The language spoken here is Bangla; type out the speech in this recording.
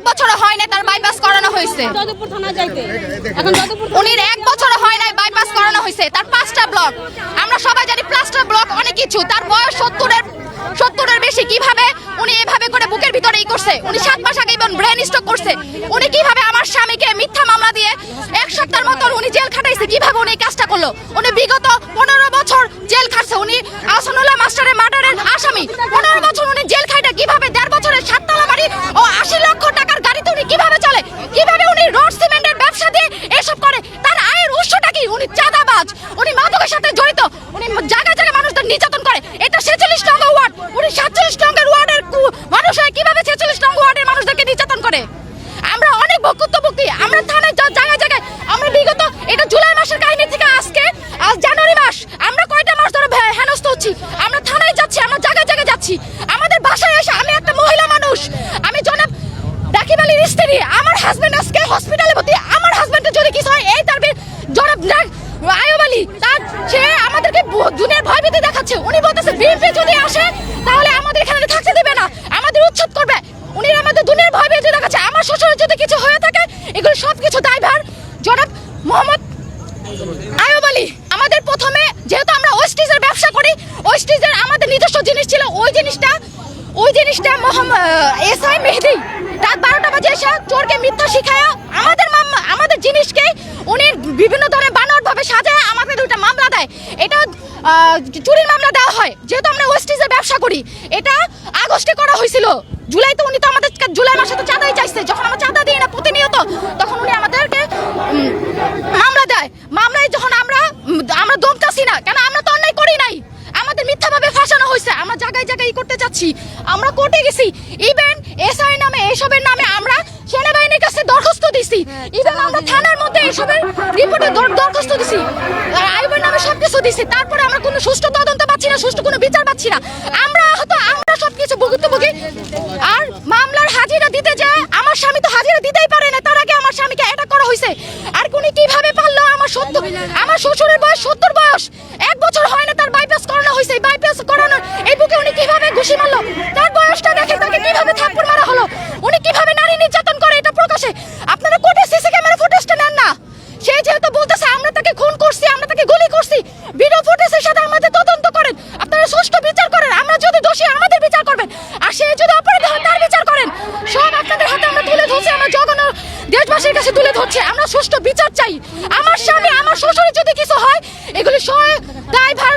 এক বছর হয় না তার বাইপাস করানো হয়েছে। উনির এক বছর হয় নাই বাইপাস করানো হয়েছে। তার পাঁচটা ব্লক আমরা সবাই জানি প্লাস্টার ব্লক অনেক কিছু। তার বয়স সত্তরের সত্তরের বেশি। কীভাবে উনি এভাবে করে বুকের ভিতরে ই করছে? উনি সাত মাস আগে ইভেন ব্রেন স্ট্রোক করছে। উনি কীভাবে আমার স্বামীকে মিথ্যা মামলা দিয়ে এক সপ্তাহের মতন উনি জেল খাটাইছে? কীভাবে উনি কাজটা করল? উনি বিগত পনেরো বছর জেল খাটছে। উনি আসানুল্লাহ মাস্টারের মার্ডারের আসামি। পনেরো বছর উনি চাঁদাবাজ উনি মাদকের সাথে জড়িত। উনি জায়গায় জায়গায় মানুষদের নির্যাতন করে। এটা ছেচল্লিশ নম্বর ওয়ার্ড। উনি সাতচল্লিশ নম্বর ওয়ার্ডের মানুষ কীভাবে ছেচল্লিশ নম্বর ওয়ার্ডের মানুষদেরকে নির্যাতন করে? আমরা অনেক ভক্তভক্তি আমরা থানায় জায়গায় জায়গায় আমরা বিগত এটা জুলাই মাসের কাহিনী থেকে আজকে আজ জানুয়ারি মাস। আমরা কয়টা মাস ধরে হেনস্থ হচ্ছি? আমরা থানায় যাচ্ছি, আমরা জায়গায় জায়গায় যাচ্ছি। আমাদের বাসায় এসে আমি একটা মহিলা মানুষ। আমি জনাব রাকিব আলীর স্ত্রী। আমার হাজবেন্ড আজকে হসপিটালে ভর্তি আমার হাজবেন্ডের যদি কিছু হয়, এই তার জনাব না- আয়ুব আলী তার সে আমাদেরকে ব- দুনিয়ার ভয় ভীতি দেখাচ্ছে উনি বলতেছে বিএনপি যদি আসে, তাহলে আমাদের এখানে থাকতে দেবে না। আমাদের উচ্ছেদ করবে। উনি আমাদের দুনিয়ার ভয় ভীতি দেখাচ্ছে আমার শ্বশুরের যদি কিছু হয়ে থাকে, এগুলো সব কিছু দায়ভার। জনাব মোহাম্মদ আয়ুব আলী, আমাদের প্রথমে যেহেতু আমরা ওয়েস্টিজের ব্যবসা করি, ওয়েস্টিজের আমাদের নিজস্ব জিনিস ছিল ওই জিনিসটা। ওই জিনিসটা মোহাম্মদ এস আই মেহেদি, রাত বারোটা বাজে এসে চোরকে মিথ্যা শিখায় আমাদের আমাদের জিনিসকে উনি বিভিন্ন ধরনের বানর ভাবে সাজায় আমাদের দুইটা মামলা দেয় এটা আহ, চুরির মামলা দেওয়া হয়। যেহেতু আমরা ওয়েস্টিজের ব্যবসা করি, এটা আগস্টে করা হয়েছিল। জুলাই তো উনি তো আমাদের জুলাই মাসে তো চাঁদাই চাইছে। যখন আমরা চাঁদা দিই না প্রতিনিয়ত, তখন উনি আমাদেরকে মামলা দেয়। মামলায় যখন আমরা আমরা দমতাছি না, কেন আমরা তো অন্যায় করি নাই? আমাদের মিথ্যাভাবে ফাঁসানো হয়েছে। আমরা জায়গায় জায়গায় করতে চাচ্ছি। আমরা কোর্টে গেছি। ইভেন এসআই নামে, এসবের নামে আমরা সেনাবাহিনীর কাছে দরখাস্ত দিছি। ইভেন আমরা থানার মধ্যে এসবের রিপোর্টে দরখাস্ত দিছি। নামে সবকিছু দিছি, তারপরে আমরা কোনো সুষ্ঠু তদন্ত পাচ্ছি না, সুষ্ঠু কোনো বিচার পাচ্ছি না। আমরা হয়তো আমরা সবকিছু ভুগিতভোগী আর মামলার হাজিরা দিতে যে আমার স্বামী তো হাজিরা দিতেই পারে না, তার আগে আমার স্বামীকে এটা করা হয়েছে আর কোনি কীভাবে পারল আমার সত্তর আমার শ্বশুরের বয়স সত্তর বয়স। এক বছর হয় না তার বাইপাস করানো হয়েছে এই বাইপাস করানোর এই বুকে উনি কীভাবে ঘুষি মারলো তার বয়সটা দেখে তাকে কীভাবে থাপ্পড় মারা হলো উনি কীভাবে নারী নির্যাতন করে এটা প্রকাশে আপনারা কোর্টে সিসি ক্যামেরা ফুটেজটা নেন না সে যেহেতু বলতেছে আমরা তাকে খুন করছি আমরা তাকে গুলি করছি ভিডিও ফুটেজের সাথে আমাদের তদন্ত করেন আপনারা সুষ্ঠু বিচার করেন আমরা যদি দোষী আমাদের বিচার করবেন আর সে যদি অপরাধী হয়, তার বিচার করেন। সব আপনাদের হাতে আমরা তুলে ধরছি, আমরা জগন দেশবাসীর কাছে তুলে ধরছি। আমরা সুষ্ঠু বিচার চাই। আমার স্বামী, আমার শ্বশুরের যদি কিছু হয়, এগুলি সয় দায়ভার